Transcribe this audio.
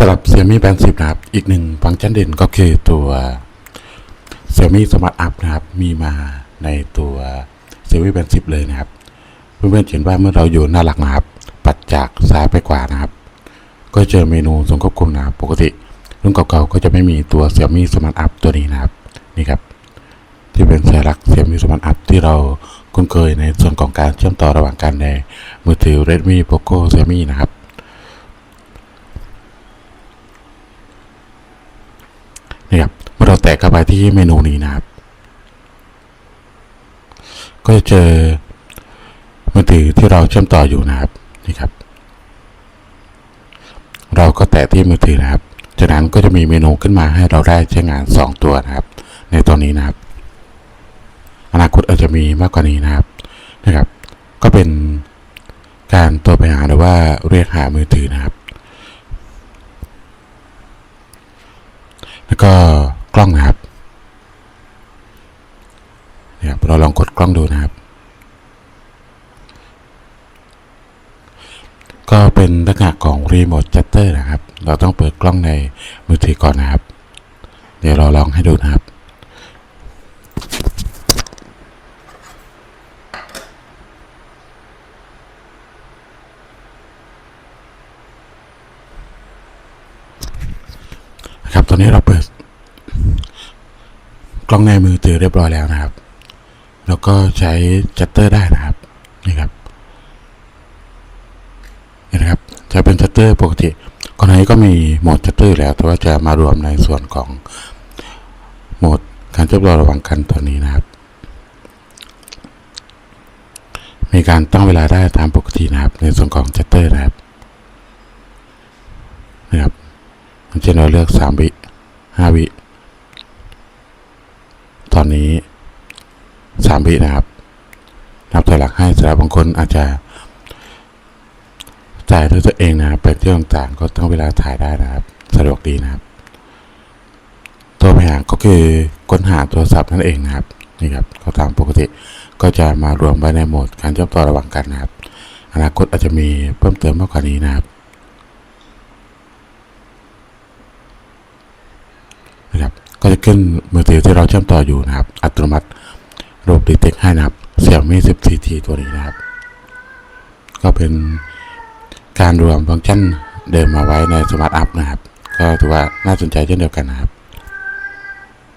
สำหรับ Xiaomi Band 10 นะครับ อีกหนึ่งฟังก์ชันเด่นก็คือตัว Xiaomi Smart Up นะครับ มีมาในตัว Xiaomi Band 10 เลยนะครับ เพื่อนๆเห็นว่าเมื่อเราอยู่หน้าหลักนะครับ ปัดจากซ้ายไปขวานะครับ ก็เจอเมนูทรงควบคุมนะครับ ปกติรุ่นเก่าๆ ก็จะไม่มีตัว Xiaomi Smart Up ตัวนี้นะครับ นี่ครับ ที่เป็นสัญลักษณ์ Xiaomi Smart Up ที่เราคุ้นเคยในส่วนของการเชื่อมต่อระหว่างกันในมือถือ Redmi Poco Xiaomi นะครับ นี่ครับเมื่อเราแตะเข้าไปที่เมนูนี้นะครับ ก็จะเจอมือถือที่เราเชื่อมต่ออยู่นะครับนี่ครับ เราก็แตะที่มือถือนะครับ จากนั้นก็จะมีเมนูขึ้นมาให้เราได้ใช้งาน 2 ตัวนะครับ ในตอนนี้นะครับ อนาคตอาจจะมีมากกว่านี้นะครับนะครับ ก็เป็นการตัวไปหาหรือว่าเรียกหามือถือนะครับ แล้ว ก็กล้องนะครับเนี่ยเราลองกดกล้องดูนะครับ ก็เป็นลักษณะของรีโมทชัตเตอร์นะครับ เราต้องเปิดกล้องในมือถือก่อนนะครับ เดี๋ยวเราลองให้ดูนะครับครับตอนนี้เราเปิด กล้องในมือถือเรียบร้อยแล้วนะครับ แล้วก็ใช้ชัตเตอร์ได้นะครับนี่ครับนี่นะครับจะเป็นชัตเตอร์ปกติก่อนหน้านี้ก็มีโหมดชัตเตอร์แล้ว แต่ว่าจะมารวมในส่วนของโหมดการเชื่อมต่อระหว่างกันตัวนี้นะครับ มีการตั้งเวลาได้ตามปกตินะครับ ในส่วนของชัตเตอร์นะครับนะครับมันเราเลือกสามวิห้าวิ นนี้สามวินะครับ นับถอยหลังให้สำหรับบางคนอาจจะจ่ายด้วยตัวเองนะครับไปเที่ยวต่างๆก็ตั้งเวลาถ่ายได้นะครับ สะดวกดีนะครับ ตัวไปหาก็คือค้นหาโทรศัพท์นั่นเองนะครับนี่ครับก็ตามปกติก็จะมารวมไว้ในโหมดการเชื่อมต่อระหว่างกันนะครับ อนาคตอาจจะมีเพิ่มเติมมากกว่านี้นะครับ ก็จะขึ้นมือถือที่เราเชื่อมต่ออยู่นะครับ อัตโนมัติระบบดีเทคให้นะครับ Xiaomi 14T ตัวนี้นะครับ ก็เป็นการรวมฟังก์ชันเดิมมาไว้ในสมาร์ทอัพนะครับ ก็ถือว่าน่าสนใจเช่นเดียวกันนะครับ